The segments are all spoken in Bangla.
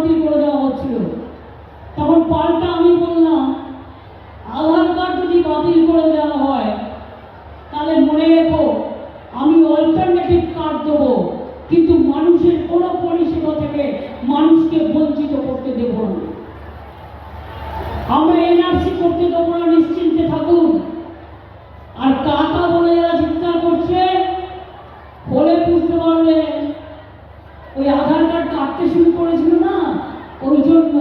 বাতিল করে দেওয়া হচ্ছিল। তখন পাল্টা আমি বললাম আধার কার্ড যদি বাতিল করে দেওয়া হয় তাহলে মনে রেখো আমি অল্টারনেটিভ কার্ড দেবো কিন্তু মানুষের কোনো পরিষেবা থেকে মানুষকে বঞ্চিত করতে দেব না আমরা এনআরসি করতে দেবো না নিশ্চিন্তে থাকুন আর কাকা বলে যারা চিৎকার করছে বলে বুঝতে পারলেন ওই আধার কার্ড কাটতে শুরু করেছিল না ওই জন্য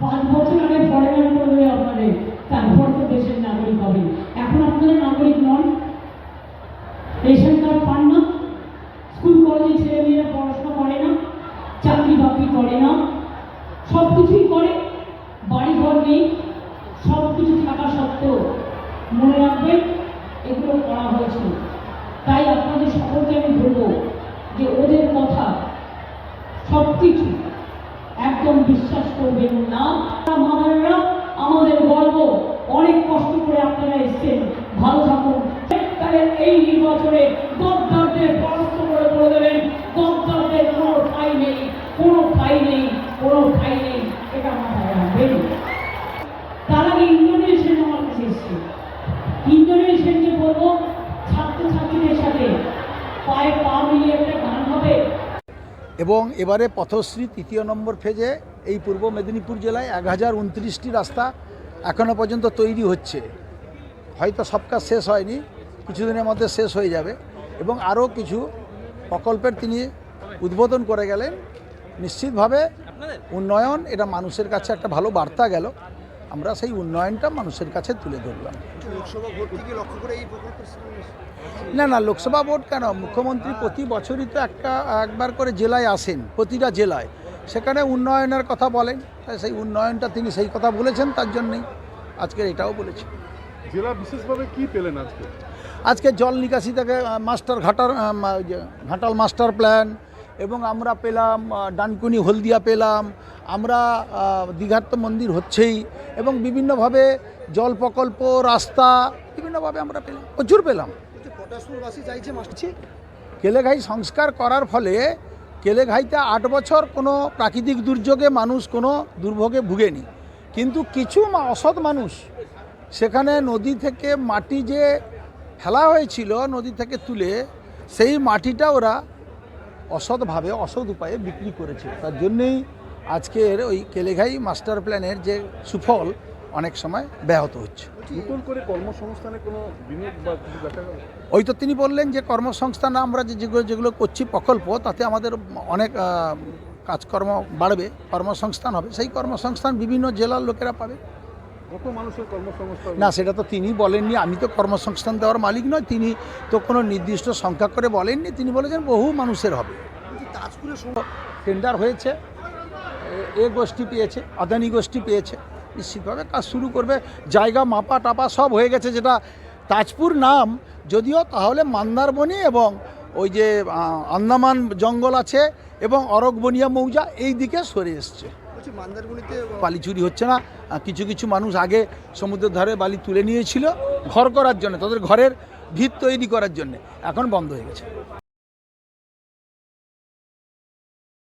পাঁচ বছর আগে ফরেনার করবে আপনাদের তারপর তো দেশের নাগরিক হবে এখন আপনাদের নাগরিক নন রেশন কার্ড পান না স্কুল কলেজে ছেলে মেয়েরা পড়াশোনা করে না চাকরি বাকরি করে না। সব কিছুই করে বাড়ি ঘর নেই, সব কিছু থাকা সত্ত্বেও মনে রাখবেন, এগুলো করা হয়েছিল তাই আপনাদের সকলকে আমি বলব যে ওদের কথা সব কিছু একদম বিশ্বাস করবেন না। মাদাররা আমাদের গর্ব। অনেক কষ্ট করে আপনারা এসছেন। ভালো থাকুন। তাহলে এই নির্বাচনে গদ্দারদের পরাস্ত করে বলে দেবেন গদ্দারদের কোনো ঠাই নেই কোনো এটা মাথায় তার আগে ইন্ডোনেশিয়ান আমার কাছে এসছে। ইন্ডোনেশিয়ানকে বলব, ছাত্রছাত্রীদের সাথে পায়ে পা মিলিয়ে একটা গান হবে। এবং এবারে পথশ্রী তৃতীয় নম্বর ফেজে এই পূর্ব মেদিনীপুর জেলায় এক হাজার উনত্রিশটি রাস্তা এখনও পর্যন্ত তৈরি হচ্ছে। হয়তো সব কাজ শেষ হয়নি, কিছুদিনের মধ্যে শেষ হয়ে যাবে। এবং আরও কিছু প্রকল্পের তিনি উদ্বোধন করে গেলেন। নিশ্চিতভাবে উন্নয়ন এটা মানুষের কাছে একটা ভালো বার্তা গেল। আমরা সেই উন্নয়নটা মানুষের কাছে তুলে ধরলাম। লোকসভা ভোট থেকে লক্ষ্য করে এই প্রকল্পের না না লোকসভা ভোট কেন? মুখ্যমন্ত্রী প্রতি বছরই তো একটা একবার করে জেলায় আসেন প্রতিটা জেলায়। সেখানে উন্নয়নের কথা বলেন তাই সেই উন্নয়নটা তিনি সেই কথা বলেছেন তার জন্যই আজকের এটাও বলেছেন। জেলা বিশেষভাবে কি পেলেন আজকে? আজকে জল নিকাশি থেকে মাস্টার ঘাটার ঘাটাল মাস্টার প্ল্যান এবং আমরা পেলাম ডানকুনি হলদিয়া পেলাম, আমরা দীঘার তো মন্দির হচ্ছেই এবং বিভিন্নভাবে জল প্রকল্প, রাস্তা, বিভিন্নভাবে আমরা পেলাম, প্রচুর পেলাম। কেলেঘাই সংস্কার করার ফলে কেলেঘাইতে আট বছর কোনো প্রাকৃতিক দুর্যোগে মানুষ, কোনো দুর্ভোগে ভুগেনি। কিন্তু কিছু অসৎ মানুষ সেখানে নদী থেকে মাটি যে ফেলা হয়েছিল, নদী থেকে তুলে, সেই মাটিটা ওরা অসৎভাবে অসৎ উপায়ে বিক্রি করেছে। তার জন্যেই আজকের ওই কেলেঘাই মাস্টার প্ল্যানের যে সুফল অনেক সময় ব্যাহত হচ্ছে। নতুন করে কর্মসংস্থানে কোনো বিনিয়োগ বা ওই তো তিনি বললেন যে কর্মসংস্থান আমরা যে যেগুলো যেগুলো করছি প্রকল্প তাতে আমাদের অনেক কাজকর্ম বাড়বে কর্মসংস্থান হবে। সেই কর্মসংস্থান বিভিন্ন জেলার লোকেরা পাবে। না সেটা তো তিনি বলেননি। আমি তো কর্মসংস্থান দেওয়ার মালিক নয় তিনি তো কোনো নির্দিষ্ট সংখ্যা করে বলেননি। তিনি বলেছেন বহু মানুষের হবে। বলছি তাজপুরের টেন্ডার হয়েছে। এ- গোষ্ঠী পেয়েছে আদানি গোষ্ঠী পেয়েছে। নিশ্চিতভাবে কাজ শুরু করবে। জায়গা মাপা টাপা সব হয়ে গেছে যেটা তাজপুর নাম। যদিও তাহলে মান্দারবনি এবং ওই যে আন্দামান জঙ্গল আছে এবং অরকবনিয়া মৌজা এই দিকে সরে এসছে। বালি চুরি হচ্ছে না। কিছু কিছু মানুষ আগে সমুদ্রের ধারে বালি তুলে নিয়েছিল ঘর করার জন্য, তাদের ঘরের ভিত তৈরি করার জন্য। এখন বন্ধ হয়ে গেছে।